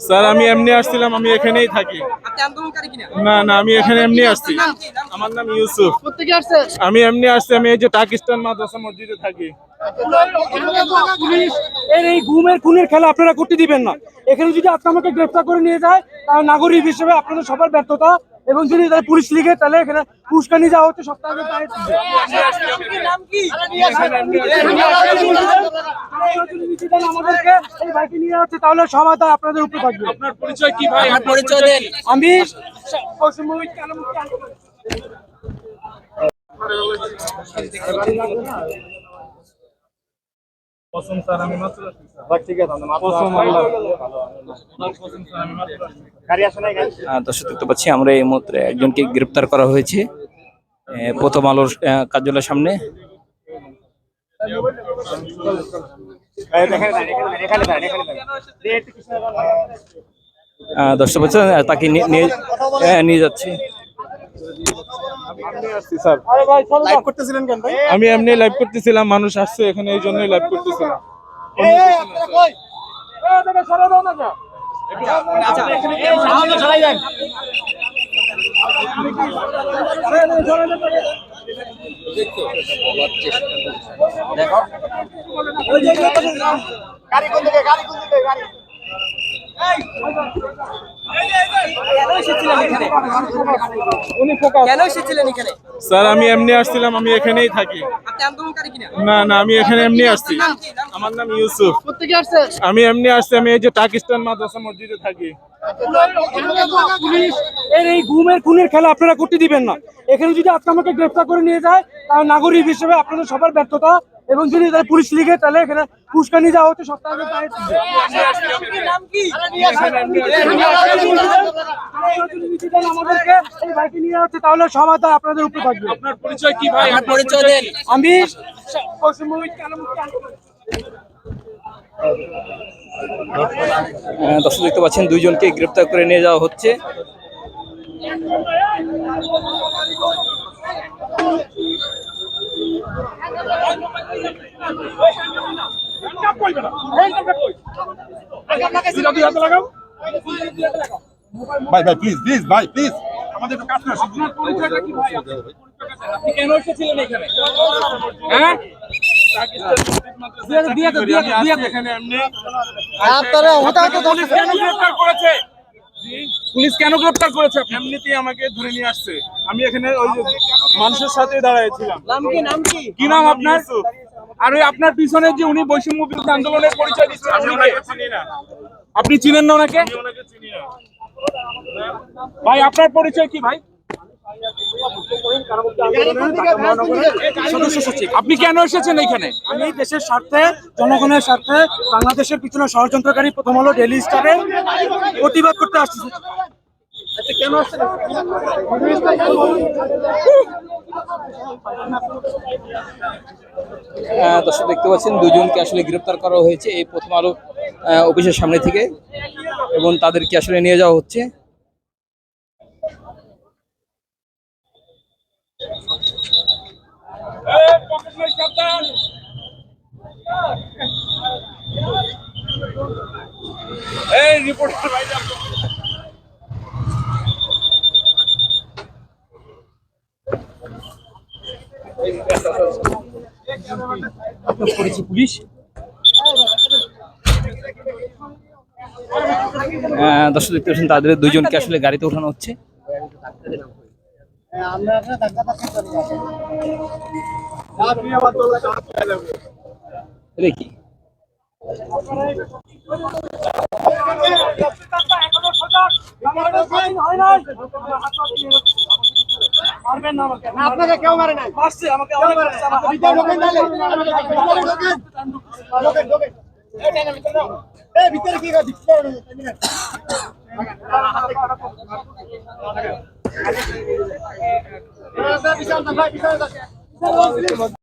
Sir আমি এমনি আসছিলাম আমি এখানেই থাকি। না না আমি এখানে এমনি আসছি। আমার নাম ইউসুফ। আমি এমনি আসছি আমি এই যে পাকিস্তান মাদ্রাসা মসজিদে থাকি। পুলিশ এর এই গুমের খুনের খেলা আপনারা করতে দিবেন না। এখানে যদি আজকে আমাকে গ্রেফতার করে নিয়ে যায় তাহলে নাগরিক হিসেবে আপনাদের সবার ব্যর্থতা এবং যদি পুলিশ লিগে তাহলে এখানে পুষ্কানি যাওয়া হচ্ছে সপ্তাহে দাঁড়িয়ে থাকবে। নাম কি আমাদেরকে এই বাইকে নিয়ে যাচ্ছে তাহলে সবাই তা আপনাদের উপরে থাকবে। আপনার পরিচয় কি ভাই? পরিচয় দেন। আমি দর্শক দেখতে পাচ্ছি আমরা এই মুহূর্তে একজনকে গ্রেপ্তার করা হয়েছে। প্রথম আলোর আহ, কার্যালয়ের সামনে। আহ, দর্শক তাকে নিয়ে- আমি এমনি লাইভ করতেছিলাম মানুষ আসছে এখানে এই জন্যই লাইভ করতেছিলাম। কেন এসেছিলেন এখানে উনি ফোকাস কেন এসেছিলেন এখানে স্যার আমি এমনি আসছিলাম আমি এখানেই থাকি। আপনি আন্দোলনকারী কিনা? না না আমি এখানে এমনি আসছি। আমার নাম ইউসুফ। আমি এমনি আসছি আমি এই যে পাকিস্তান মাদ্রাসা মসজিদে থাকি। এর এই গুমের খুনের খেলা আপনারা করতে দিবেন না। এখানে যদি আজকে আমাকে গ্রেফতার করে নিয়ে যায় তাহলে নাগরিক হিসেবে আপনাদের সবার ব্যর্থতা এবং যদি তারা পুলিশ লিগে তাহলে এখানে পুষ্কানি যাওয়া হচ্ছে সপ্তাহে নাম কি আমাদেরকে এই বাইকে নিয়ে যাচ্ছে তাহলে তা আপনাদের উপরে থাকবে। আপনার পরিচয় কি ভাই? আপনার পরিচয় দেন। আমি আহ, দর্শক দেখতে পাচ্ছেন দুইজনকে গ্রেপ্তার করে নিয়ে যাওয়া হচ্ছে। ভাই ভাই প্লিজ প্লিজ ভাই প্লিজ আমাদের একটু কাজ না আপনি কেন এসেছিলেন এখানে? হ্যাঁ? পুলিশ কেন গ্রেফতার করেছে? পুলিশ কেন গ্রেফতার করেছে? এমনিতেই আমাকে ধরে নিয়ে আসছে। আমি এখানে ওই মানুষের সাথে দাঁড়াইছিলাম নাম কি নাম কি? কি নাম আপনার? আর ওই আপনার পিছনে যে উনি বৈষম্য বিরোধী আন্দোলনের পরিচয় দিচ্ছেন আপনি চিনেন না ওনাকে? ভাই আপনার পরিচয় কি ভাই? সদস্য সচিব। আপনি কেন এসেছেন এখানে? আমি দেশের স্বার্থে জনগণের স্বার্থে বাংলাদেশের পিছনে ষড়যন্ত্রকারী প্রথম হলো ডেলি স্টারে প্রতিবাদ করতে আসছি। আহ, দর্শক দেখতে পাচ্ছেন, দুজনকে আসলে গ্রেপ্তার করা হয়েছে এই প্রথম আলো অফিসের সামনে থেকে এবং তাদেরকে আসলে নিয়ে যাওয়া হচ্ছে। এই, রিপোর্টার ভাই যাব। পুলিশ? দর্শক দেখতে পাচ্ছেন তাদের দুইজনকে আসলে গাড়িতে ওঠানো হচ্ছে। এটা কি? আপনাকে কেউ মারে নাই। মারছে আমাকে ভিতরে কি ভিতরে বিশাল ভাই বিশাল